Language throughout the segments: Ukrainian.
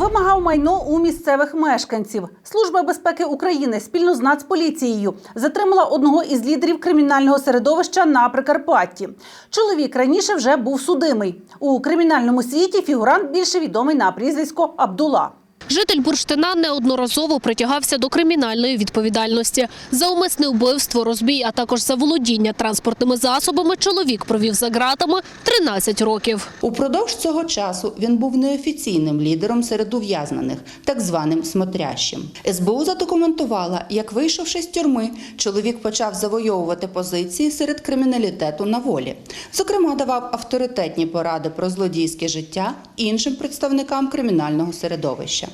Вимагав майно у місцевих мешканців. Служба безпеки України спільно з Нацполіцією затримала одного із лідерів кримінального середовища на Прикарпатті. Чоловік раніше вже був судимий. У кримінальному світі фігурант більше відомий на прізвисько Абдула. Житель Бурштина неодноразово притягався до кримінальної відповідальності. За умисне вбивство, розбій, а також за володіння транспортними засобами чоловік провів за ґратами 13 років. Упродовж цього часу він був неофіційним лідером серед ув'язнених, так званим смотрящим. СБУ задокументувала, як вийшовши з тюрми, чоловік почав завойовувати позиції серед криміналітету на волі. Зокрема, давав авторитетні поради про злодійське життя іншим представникам кримінального середовища.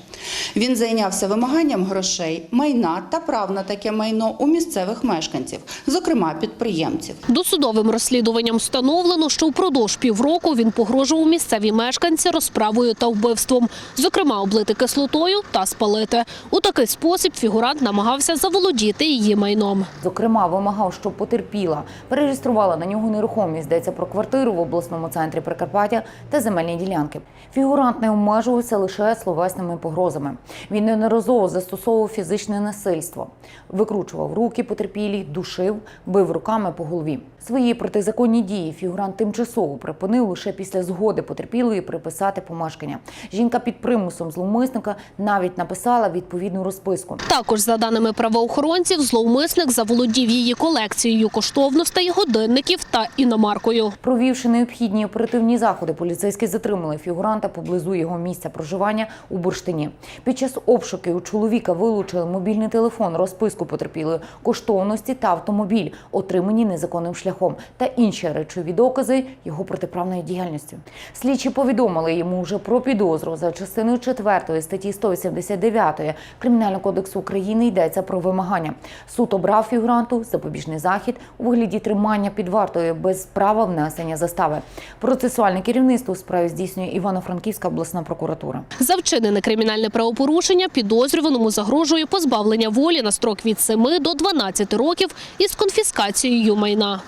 Він зайнявся вимаганням грошей, майна та прав на таке майно у місцевих мешканців, зокрема підприємців. Досудовим розслідуванням встановлено, що впродовж півроку він погрожував місцевій мешканці розправою та вбивством. Зокрема, облити кислотою та спалити. У такий спосіб фігурант намагався заволодіти її майном. Зокрема, вимагав, щоб потерпіла перереєструвала на нього нерухомість, йдеться про квартиру в обласному центрі Прикарпаття та земельні ділянки. Фігурант не обмежувався лише словесними погрозами. Він неодноразово застосовував фізичне насильство, викручував руки потерпілій, душив, бив руками по голові. Свої протизаконні дії фігурант тимчасово припинив лише після згоди потерпілої приписати помешкання. Жінка під примусом зловмисника навіть написала відповідну розписку. Також, за даними правоохоронців, зловмисник заволодів її колекцією коштовностей, годинників та іномаркою. Провівши необхідні оперативні заходи, поліцейські затримали фігуранта поблизу його місця проживання у бурштині. Під час обшуків у чоловіка вилучили мобільний телефон, розписку потерпілої, коштовності та автомобіль, отримані незаконним шляхом, та інші речові докази його протиправної діяльності. Слідчі повідомили йому вже про підозру за частиною 4 статті 189 Кримінального кодексу України йдеться про вимагання. Суд обрав фігуранту запобіжний захід у вигляді тримання під вартою без права внесення застави. Процесуальне керівництво у справі здійснює Івано-Франківська обласна прокуратура. За вчинене кримінальне правопорушення підозрюваному загрожує позбавлення волі на строк від 7 до 12 років із конфіскацією майна.